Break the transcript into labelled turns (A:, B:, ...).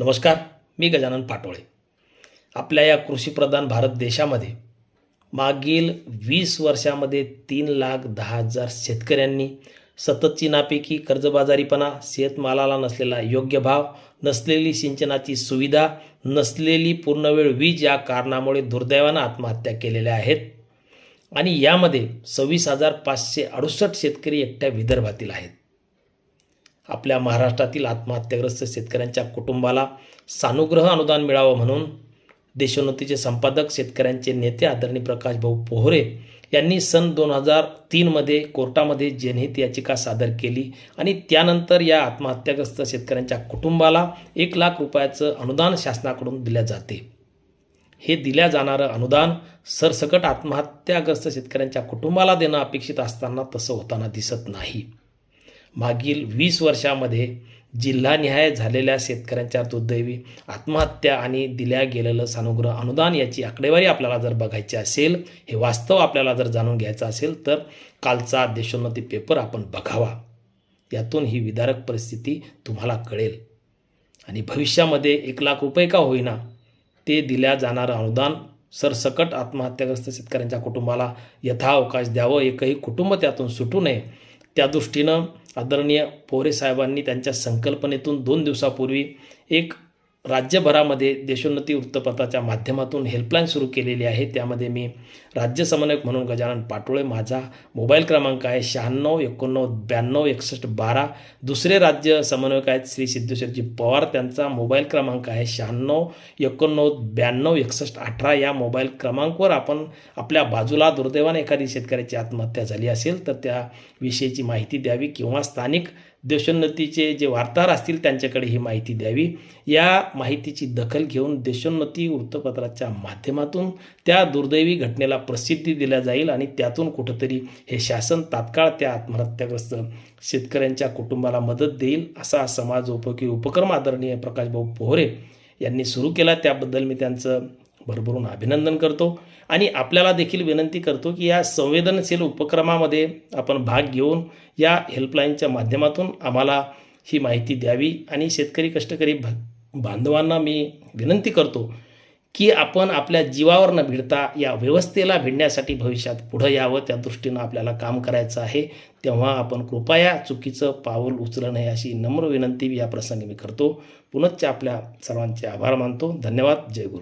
A: नमस्कार मी गजानन पाटोळे. आपल्या या कृषीप्रधान भारत देशामध्ये मागील वीस वर्षामध्ये तीन लाख दहा हजार शेतकऱ्यांनी सततची चिनापैकी कर्जबाजारीपणा शेतमालाला नसलेला योग्य भाव नसलेली सिंचनाची सुविधा नसलेली पूर्णवेळ वीज या कारणामुळे दुर्दैवानं आत्महत्या केलेल्या आहेत. आणि यामध्ये सव्वीस हजार पाचशे अडुसष्ट शेतकरी एकट्या विदर्भातील आहेत. आपल्या महाराष्ट्रातील आत्महत्याग्रस्त शेतकऱ्यांच्या कुटुंबाला सानुग्रह अनुदान मिळावं म्हणून देशोन्नतीचे संपादक शेतकऱ्यांचे नेते आदरणीय प्रकाश भाऊ पोहरे यांनी सन दोन हजार तीनमध्ये कोर्टामध्ये जनहित याचिका सादर केली आणि त्यानंतर या आत्महत्याग्रस्त शेतकऱ्यांच्या कुटुंबाला एक लाख रुपयाचं अनुदान शासनाकडून दिल्या जाते. हे दिल्या जाणारं अनुदान सरसकट आत्महत्याग्रस्त शेतकऱ्यांच्या कुटुंबाला देणं अपेक्षित असताना तसं होताना दिसत नाही. मागील वीस वर्षामध्ये जिल्हानिहाय झालेल्या शेतकऱ्यांच्या दुर्दैवी आत्महत्या आणि दिल्या गेलेलं सानुग्रह अनुदान याची आकडेवारी आपल्याला जर बघायची असेल हे वास्तव आपल्याला जर जाणून घ्यायचं असेल तर कालचा देशोन्नती पेपर आपण बघावा. यातून ही विदारक परिस्थिती तुम्हाला कळेल. आणि भविष्यामध्ये एक लाख रुपये का होईना ते दिल्या जाणारं अनुदान सरसकट आत्महत्याग्रस्त शेतकऱ्यांच्या कुटुंबाला यथाअवकाश द्यावं एकही कुटुंब त्यातून सुटू नये त्या दृष्टीनं आदरणीय पोरे साहेबांनी त्यांच्या संकल्पनेतून दोन दिवसापूर्वी एक राज्यभरामध्ये देशोन्नती वृत्तपत्राच्या माध्यमातून हेल्पलाईन सुरू केलेली आहे. त्यामध्ये मी राज्य समन्वयक म्हणून गजानन पाटोळे माझा मोबाईल क्रमांक आहे शहाण्णव एकोणनव्वद ब्याण्णव एकसष्ट बारा. दुसरे राज्य समन्वयक आहेत श्री सिद्धेश्वरजी पवार त्यांचा मोबाईल क्रमांक आहे शहाण्णव एकोणनव्वद ब्याण्णव एकसष्ट अठरा. या मोबाईल क्रमांकवर आपण आपल्या बाजूला दुर्दैवाने एखादी शेतकऱ्याची आत्महत्या झाली असेल तर त्या विषयीची माहिती द्यावी किंवा स्थानिक देशोन्नतीचे जे वार्ताहर असतील त्यांच्याकडे ही माहिती द्यावी. या माहितीची दखल घेऊन देशोन्नती वृत्तपत्राच्या माध्यमातून त्या दुर्दैवी घटनेला प्रसिद्धी दिल्या जाईल आणि त्यातून कुठंतरी हे शासन तात्काळ त्या आत्महत्याग्रस्त शेतकऱ्यांच्या कुटुंबाला मदत देईल असा समाज उपयोगी उपक्रम आदरणीय प्रकाशभाऊ पोहरे यांनी सुरू केला. त्याबद्दल मी त्यांचं भरभरून अभिनंदन करतो आणि आपल्याला देखील विनंती करतो की या संवेदनशील उपक्रमामध्ये आपण भाग घेऊन या हेल्पलाईनच्या माध्यमातून आम्हाला ही माहिती द्यावी आणि शेतकरी कष्टकरी भ बांधवांना मी विनंती करतो की आपण आपल्या जीवावर न भिडता या व्यवस्थेला भिडण्यासाठी भविष्यात पुढं यावं त्या दृष्टीनं आपल्याला काम करायचं आहे. तेव्हा आपण कृपया चुकीचं पाऊल उचलं नाही अशी नम्र विनंती या प्रसंगी मी करतो. पुनश्च आपल्या सर्वांचे आभार मानतो. धन्यवाद. जय गुरु.